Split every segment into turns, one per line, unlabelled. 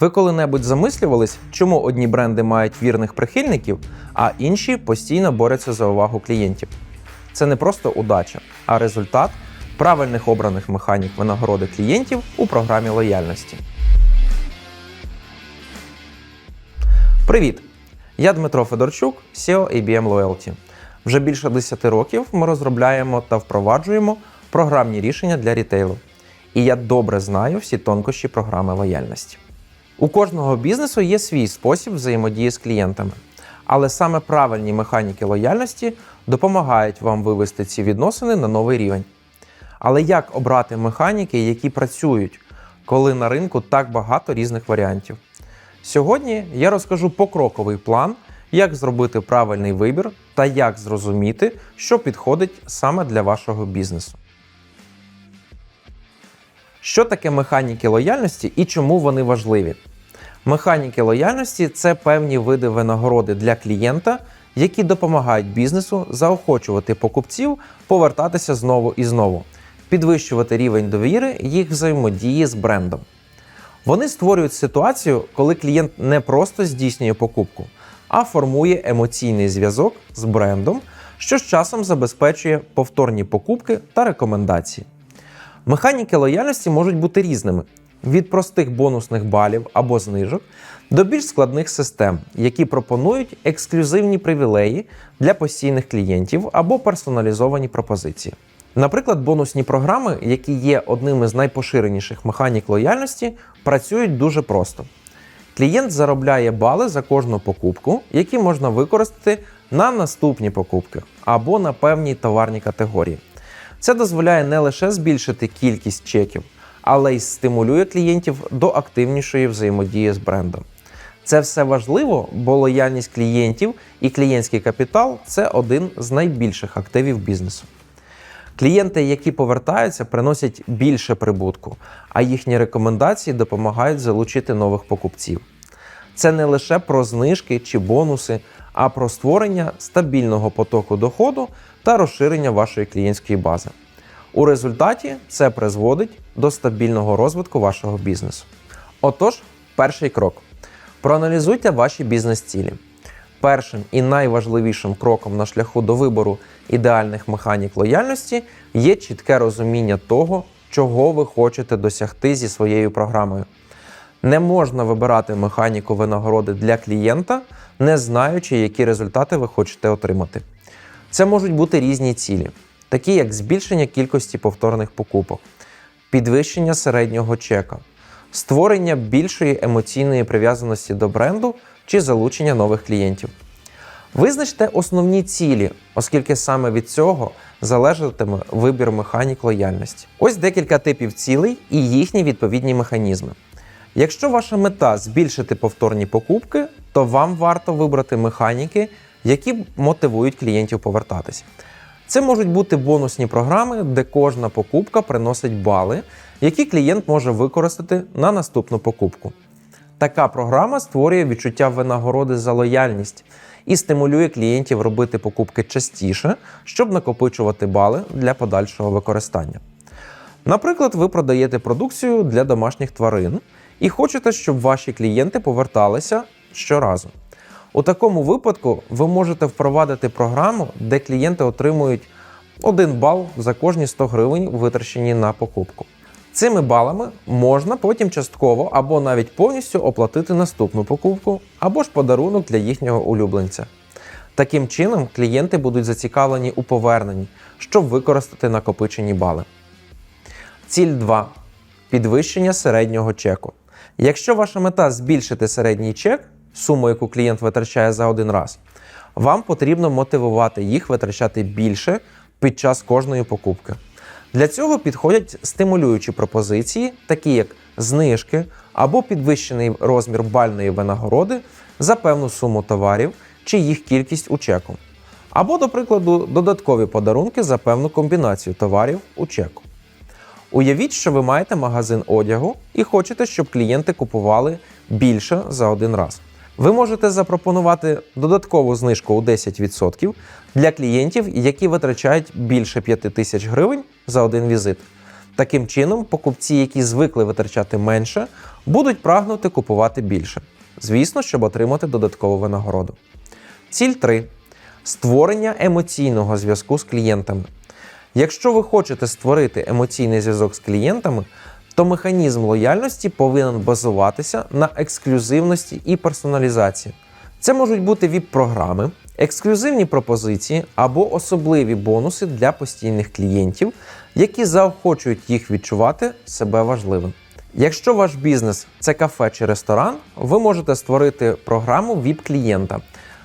Ви коли-небудь замислювались, чому одні бренди мають вірних прихильників, а інші постійно борються за увагу клієнтів? Це не просто удача, а результат правильних обраних механік винагороди клієнтів у програмі лояльності. Привіт! Я Дмитро Федорчук, SEO ABM Loyalty. Вже більше 10 років ми розробляємо та впроваджуємо програмні рішення для рітейлу. І я добре знаю всі тонкощі програми лояльності. У кожного бізнесу є свій спосіб взаємодії з клієнтами, але саме правильні механіки лояльності допомагають вам вивести ці відносини на новий рівень. Але як обрати механіки, які працюють, коли на ринку так багато різних варіантів? Сьогодні я розкажу покроковий план, як зробити правильний вибір та як зрозуміти, що підходить саме для вашого бізнесу. Що таке механіки лояльності і чому вони важливі? Механіки лояльності це певні види винагороди для клієнта, які допомагають бізнесу заохочувати покупців повертатися знову і знову, підвищувати рівень довіри їх взаємодії з брендом. Вони створюють ситуацію, коли клієнт не просто здійснює покупку, а формує емоційний зв'язок з брендом, що з часом забезпечує повторні покупки та рекомендації. Механіки лояльності можуть бути різними: від простих бонусних балів або знижок до більш складних систем, які пропонують ексклюзивні привілеї для постійних клієнтів або персоналізовані пропозиції. Наприклад, бонусні програми, які є одним із найпоширеніших механік лояльності, працюють дуже просто. Клієнт заробляє бали за кожну покупку, які можна використати на наступні покупки або на певні товарні категорії. Це дозволяє не лише збільшити кількість чеків, але й стимулює клієнтів до активнішої взаємодії з брендом. Це все важливо, бо лояльність клієнтів і клієнтський капітал це один з найбільших активів бізнесу. Клієнти, які повертаються, приносять більше прибутку, а їхні рекомендації допомагають залучити нових покупців. Це не лише про знижки чи бонуси, а про створення стабільного потоку доходу та розширення вашої клієнтської бази. У результаті це призводить до стабільного розвитку вашого бізнесу. Отож, перший крок: проаналізуйте ваші бізнес-цілі. Першим і найважливішим кроком на шляху до вибору ідеальних механік лояльності є чітке розуміння того, чого ви хочете досягти зі своєю програмою. Не можна вибирати механіку винагороди для клієнта, не знаючи, які результати ви хочете отримати. Це можуть бути різні цілі, такі як збільшення кількості повторних покупок, підвищення середнього чека, створення більшої емоційної прив'язаності до бренду чи залучення нових клієнтів. Визначте основні цілі, оскільки саме від цього залежатиме вибір механік лояльності. Ось декілька типів цілей і їхні відповідні механізми. Якщо ваша мета збільшити повторні покупки, то вам варто вибрати механіки, які мотивують клієнтів повертатися. Це можуть бути бонусні програми, де кожна покупка приносить бали, які клієнт може використати на наступну покупку. Така програма створює відчуття винагороди за лояльність і стимулює клієнтів робити покупки частіше, щоб накопичувати бали для подальшого використання. Наприклад, ви продаєте продукцію для домашніх тварин і хочете, щоб ваші клієнти поверталися щоразу. У такому випадку ви можете впровадити програму, де клієнти отримують 1 бал за кожні 100 гривень, витрачені на покупку. Цими балами можна потім частково або навіть повністю оплатити наступну покупку, або ж подарунок для їхнього улюбленця. Таким чином, клієнти будуть зацікавлені у поверненні, щоб використати накопичені бали. Ціль 2. Підвищення середнього чеку. Якщо ваша мета збільшити середній чек, суму, яку клієнт витрачає за один раз, вам потрібно мотивувати їх витрачати більше під час кожної покупки. Для цього підходять стимулюючі пропозиції, такі як знижки або підвищений розмір бальної винагороди за певну суму товарів чи їх кількість у чеку. Або, до прикладу, додаткові подарунки за певну комбінацію товарів у чеку. Уявіть, що ви маєте магазин одягу і хочете, щоб клієнти купували більше за один раз. Ви можете запропонувати додаткову знижку у 10% для клієнтів, які витрачають більше 5 тисяч гривень за один візит. Таким чином, покупці, які звикли витрачати менше, будуть прагнути купувати більше. Звісно, щоб отримати додаткову винагороду. Ціль 3. Створення емоційного зв'язку з клієнтами. Якщо ви хочете створити емоційний зв'язок з клієнтами, то механізм лояльності повинен базуватися на ексклюзивності і персоналізації. Це можуть бути ВІП-програми, ексклюзивні пропозиції або особливі бонуси для постійних клієнтів, які заохочують їх відчувати себе важливим. Якщо ваш бізнес це кафе чи ресторан, ви можете створити програму ВІП-клієнта,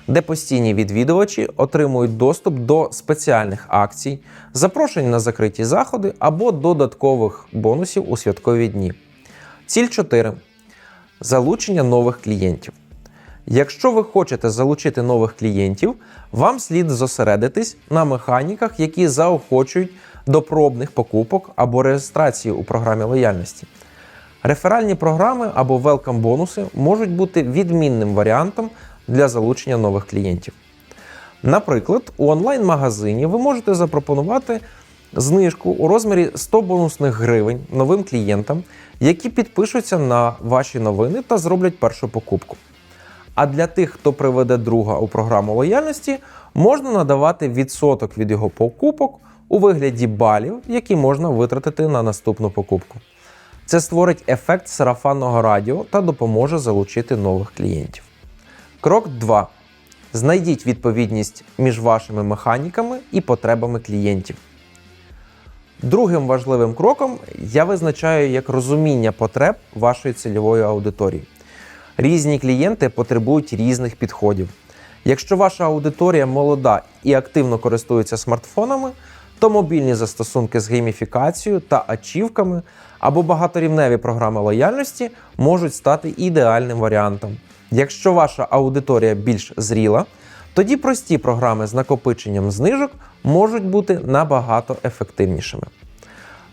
де постійні відвідувачі отримують доступ до спеціальних акцій, запрошень на закриті заходи або додаткових бонусів у святкові дні. Ціль 4. Залучення нових клієнтів. Якщо ви хочете залучити нових клієнтів, вам слід зосередитись на механіках, які заохочують до пробних покупок або реєстрації у програмі лояльності. Реферальні програми або велкам бонуси можуть бути відмінним варіантом для залучення нових клієнтів. Наприклад, у онлайн-магазині ви можете запропонувати знижку у розмірі 100 бонусних гривень новим клієнтам, які підпишуться на ваші новини та зроблять першу покупку. А для тих, хто приведе друга у програму лояльності, можна надавати відсоток від його покупок у вигляді балів, які можна витратити на наступну покупку. Це створить ефект сарафанного радіо та допоможе залучити нових клієнтів. Крок 2. Знайдіть відповідність між вашими механіками і потребами клієнтів. Другим важливим кроком я визначаю як розуміння потреб вашої цільової аудиторії. Різні клієнти потребують різних підходів. Якщо ваша аудиторія молода і активно користується смартфонами, то мобільні застосунки з гейміфікацією та ачівками або багаторівневі програми лояльності можуть стати ідеальним варіантом. Якщо ваша аудиторія більш зріла, тоді прості програми з накопиченням знижок можуть бути набагато ефективнішими.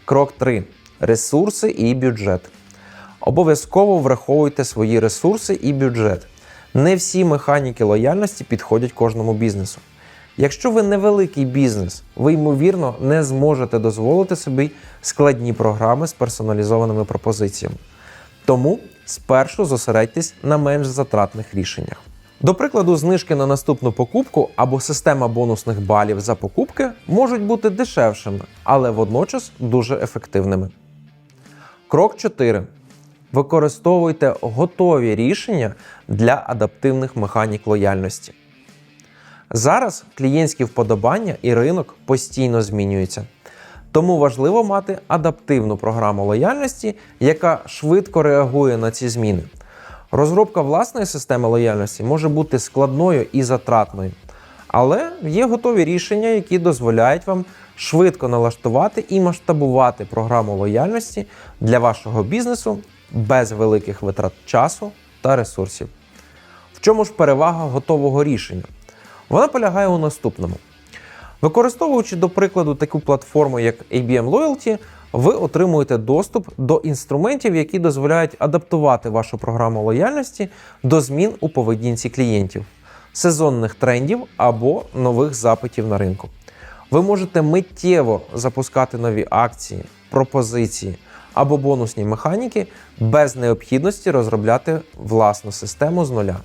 Крок 3. Ресурси і бюджет. Обов'язково враховуйте свої ресурси і бюджет. Не всі механіки лояльності підходять кожному бізнесу. Якщо ви невеликий бізнес, ви ймовірно не зможете дозволити собі складні програми з персоналізованими пропозиціями. Тому спершу зосередьтесь на менш затратних рішеннях. До прикладу, знижки на наступну покупку або система бонусних балів за покупки можуть бути дешевшими, але водночас дуже ефективними. Крок 4. Використовуйте готові рішення для адаптивних механік лояльності. Зараз клієнтські вподобання і ринок постійно змінюються. Тому важливо мати адаптивну програму лояльності, яка швидко реагує на ці зміни. Розробка власної системи лояльності може бути складною і затратною, але є готові рішення, які дозволяють вам швидко налаштувати і масштабувати програму лояльності для вашого бізнесу без великих витрат часу та ресурсів. В чому ж перевага готового рішення? Вона полягає у наступному. Використовуючи, до прикладу, таку платформу, як ABM Loyalty, ви отримуєте доступ до інструментів, які дозволяють адаптувати вашу програму лояльності до змін у поведінці клієнтів, сезонних трендів або нових запитів на ринку. Ви можете миттєво запускати нові акції, пропозиції або бонусні механіки без необхідності розробляти власну систему з нуля.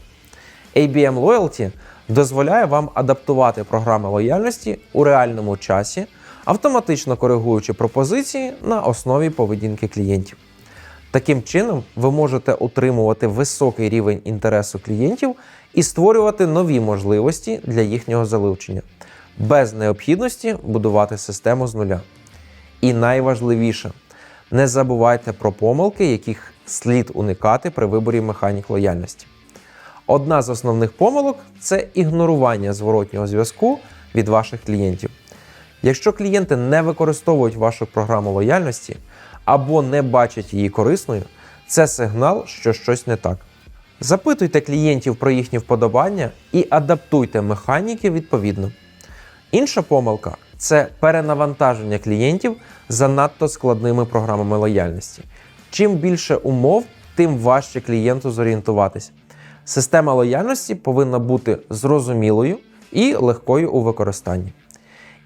ABM Loyalty дозволяє вам адаптувати програми лояльності у реальному часі, автоматично коригуючи пропозиції на основі поведінки клієнтів. Таким чином, ви можете утримувати високий рівень інтересу клієнтів і створювати нові можливості для їхнього залучення, без необхідності будувати систему з нуля. І найважливіше, не забувайте про помилки, яких слід уникати при виборі механік лояльності. Одна з основних помилок це ігнорування зворотнього зв'язку від ваших клієнтів. Якщо клієнти не використовують вашу програму лояльності або не бачать її корисною, це сигнал, що щось не так. Запитуйте клієнтів про їхні вподобання і адаптуйте механіки відповідно. Інша помилка це перенавантаження клієнтів занадто складними програмами лояльності. Чим більше умов, тим важче клієнту зорієнтуватись. Система лояльності повинна бути зрозумілою і легкою у використанні.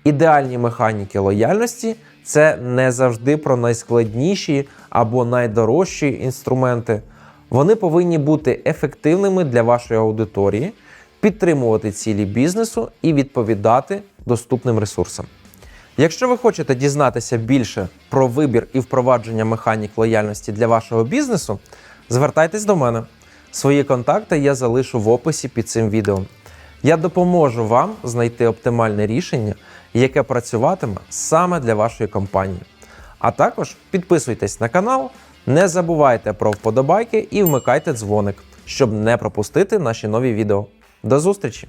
Ідеальні механіки лояльності це не завжди про найскладніші або найдорожчі інструменти. Вони повинні бути ефективними для вашої аудиторії, підтримувати цілі бізнесу і відповідати доступним ресурсам. Якщо ви хочете дізнатися більше про вибір і впровадження механік лояльності для вашого бізнесу, звертайтесь до мене. Свої контакти я залишу в описі під цим відео. Я допоможу вам знайти оптимальне рішення, яке працюватиме саме для вашої компанії. А також підписуйтесь на канал, не забувайте про вподобайки і вмикайте дзвоник, щоб не пропустити наші нові відео. До зустрічі!